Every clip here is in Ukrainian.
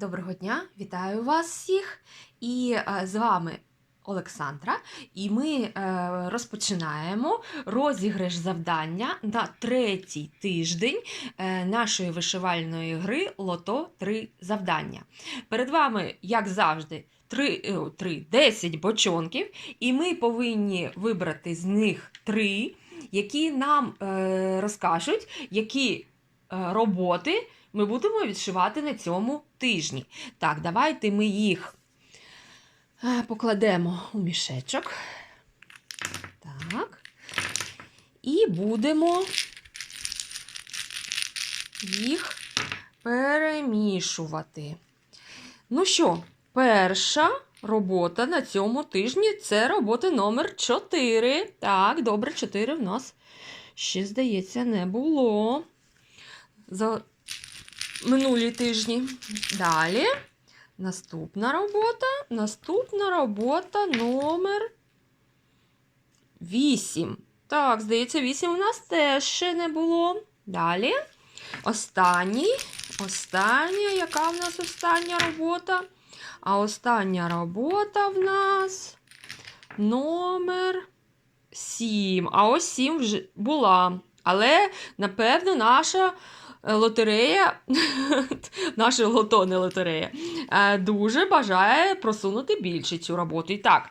Доброго дня, вітаю вас всіх! І е, з вами Олександра. І ми е, розпочинаємо розіграш завдання на третій тиждень е, нашої вишивальної гри Лото 3 завдання. Перед вами, як завжди, 3, 3, 10 бочонків, і ми повинні вибрати з них 3, які нам е, розкажуть, які е, роботи ми будемо відшивати на цьому тижні. Так, давайте ми їх е, покладемо у мішечок. Так. І будемо їх перемішувати. Ну що, перша робота на цьому тижні це робота номер 4. Так, добре, 4 в нас ще, здається, не було. Минулі тижні. Далі. Наступна робота. Наступна робота номер 8. Так, здається, 8 у нас теж ще не було. Далі. Останній. Остання, яка в нас остання робота? А остання робота в нас номер 7. А ось 7 вже була. Але, напевно, наша лотерея, наша лото не лотерея, е, дуже бажає просунути більше цю роботу. І так,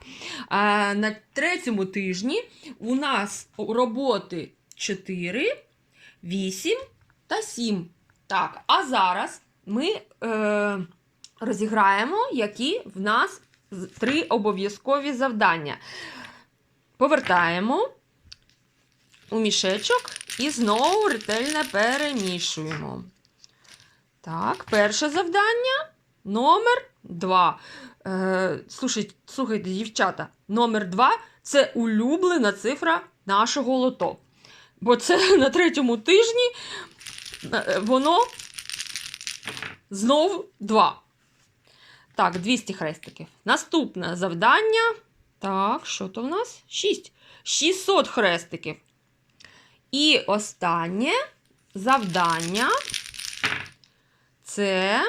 е, на третьому тижні у нас роботи 4, 8 та 7. Так, а зараз ми е, розіграємо, які в нас три обов'язкові завдання. Повертаємо у мішечок і знову ретельно перемішуємо. Так, перше завдання номер 2. Е, слушайте, слухайте, дівчата, номер 2 це улюблена цифра нашого лото. Бо це на третьому тижні е, воно знову 2. Так, 200 хрестиків. Наступне завдання. Так, що то в нас? 6. 600 хрестиків. І останнє завдання це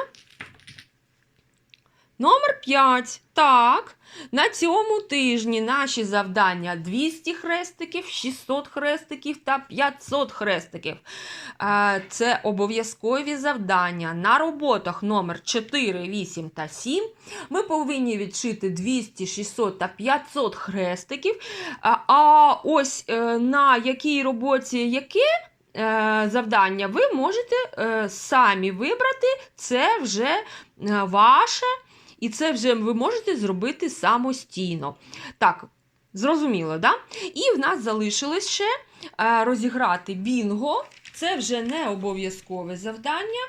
номер 5. Так, на цьому тижні наші завдання 200 хрестиків, 600 хрестиків та 500 хрестиків. Е, Це обов'язкові завдання. На роботах номер 4, 8 та 7 ми повинні відшити 200, 600 та 500 хрестиків. А, А ось е, на якій роботі яке е, завдання ви можете е, самі вибрати. Це вже е, ваше, і це вже ви можете зробити самостійно. Так, зрозуміло, да? І в нас залишилось ще е, розіграти бінго. Це вже не обов'язкове завдання.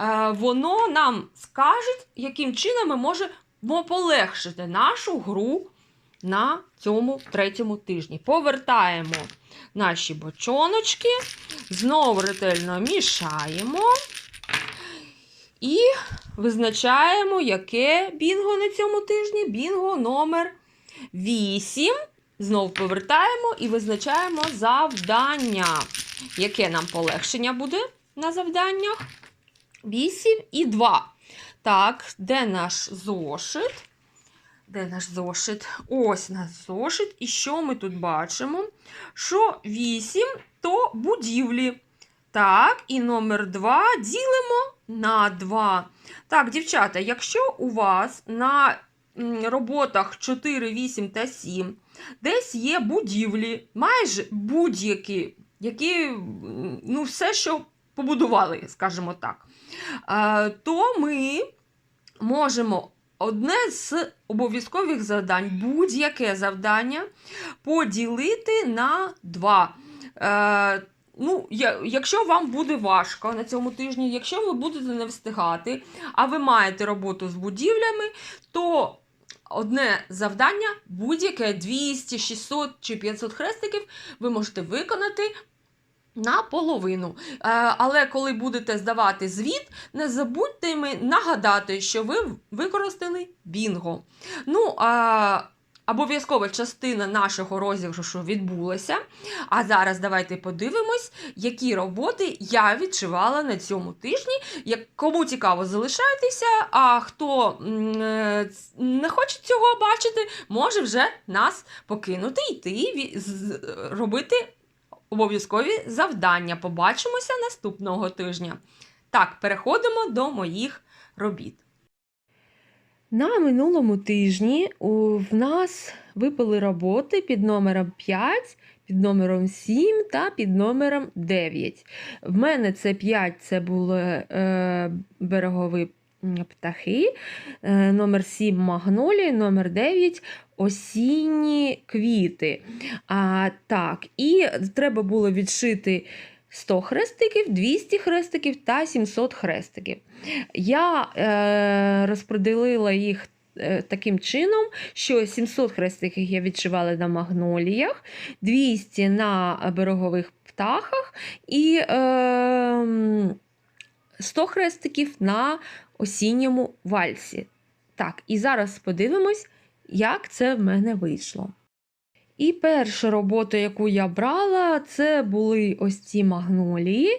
Е, Воно нам скаже, яким чином ми можемо полегшити нашу гру на цьому третьому тижні. Повертаємо наші бочоночки, знову ретельно мішаємо і визначаємо, яке бінго на цьому тижні. Бінго номер 8. Знову повертаємо і визначаємо завдання. Яке нам полегшення буде на завданнях? 8 і 2. Так, де наш зошит? Де наш зошит? Ось наш зошит. І що ми тут бачимо? Що 8 то будівлі. Так, і номер 2 ділимо на 2. Так, дівчата, якщо у вас на роботах 4, 8 та 7 десь є будівлі, майже будь-які, які, ну, все, що побудували, скажімо так, е, то ми можемо одне з обов'язкових завдань, будь-яке завдання, поділити на 2. Ну, якщо вам буде важко на цьому тижні, якщо ви будете не встигати, а ви маєте роботу з будівлями, то одне завдання, будь-яке 200, 600 чи 500 хрестиків, ви можете виконати наполовину. Е, але коли будете здавати звіт, не забудьте нагадати, що ви використали бінго. Ну, а, обов'язкова частина нашого розіграшу відбулася. А зараз давайте подивимось, які роботи я відшивала на цьому тижні. Як кому цікаво, залишайтеся. А хто е, не хоче цього бачити, може вже нас покинути йти робити обов'язкові завдання. Побачимося наступного тижня. Так, переходимо до моїх робіт. На минулому тижні в нас випали роботи під номером 5, під номером 7 та під номером 9. В мене це 5 це були е, берегові птахи, е, номер 7 магнолії, номер 9 осінні квіти. А, так, і треба було відшити 100 хрестиків, 200 хрестиків та 700 хрестиків. Я е, розподілила їх е, таким чином, що 700 хрестиків я відшивала на магноліях, 200 на берегових птахах і е, 100 хрестиків на осінньому вальсі. Так, і зараз подивимось, як це в мене вийшло. І перша робота, яку я брала, це були ось ці магнолії.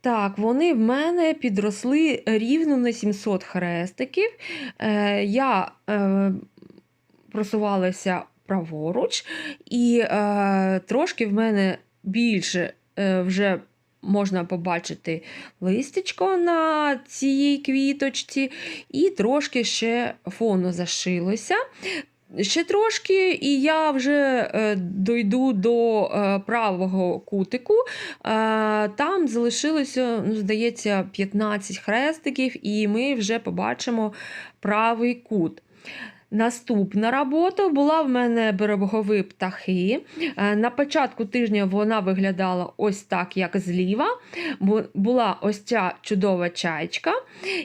Так, вони в мене підросли рівно на 700 хрестиків. Е, я е, просувалася праворуч, і е, трошки в мене більше е, вже можна побачити листячко на цій квіточці, і трошки ще фону зашилося. Ще трошки, і я вже е, дойду до е, правого кутику. Е, там залишилося, ну, здається, 15 хрестиків, і ми вже побачимо правий кут. Наступна робота була в мене берегові птахи. Е, На початку тижня вона виглядала ось так, як зліва. Бу- Була ось ця чудова чайка.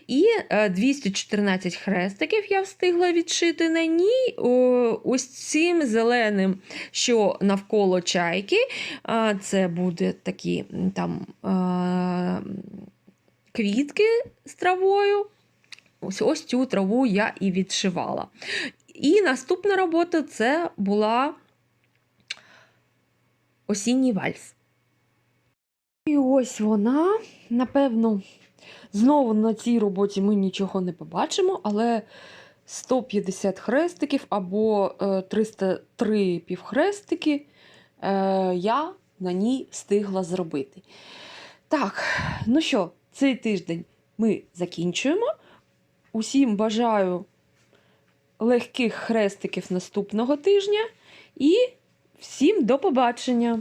І е, 214 хрестиків я встигла відшити на ній. Ось цим зеленим, що навколо чайки. Це буде такі там е, квітки з травою. Ось, ось цю траву я і відшивала. І наступна робота це була осінній вальс. І ось вона, напевно, знову на цій роботі ми нічого не побачимо, але 150 хрестиків або е, 303 півхрестики е, я на ній встигла зробити. Так, ну що, цей тиждень ми закінчуємо. Усім бажаю легких хрестиків наступного тижня і всім до побачення!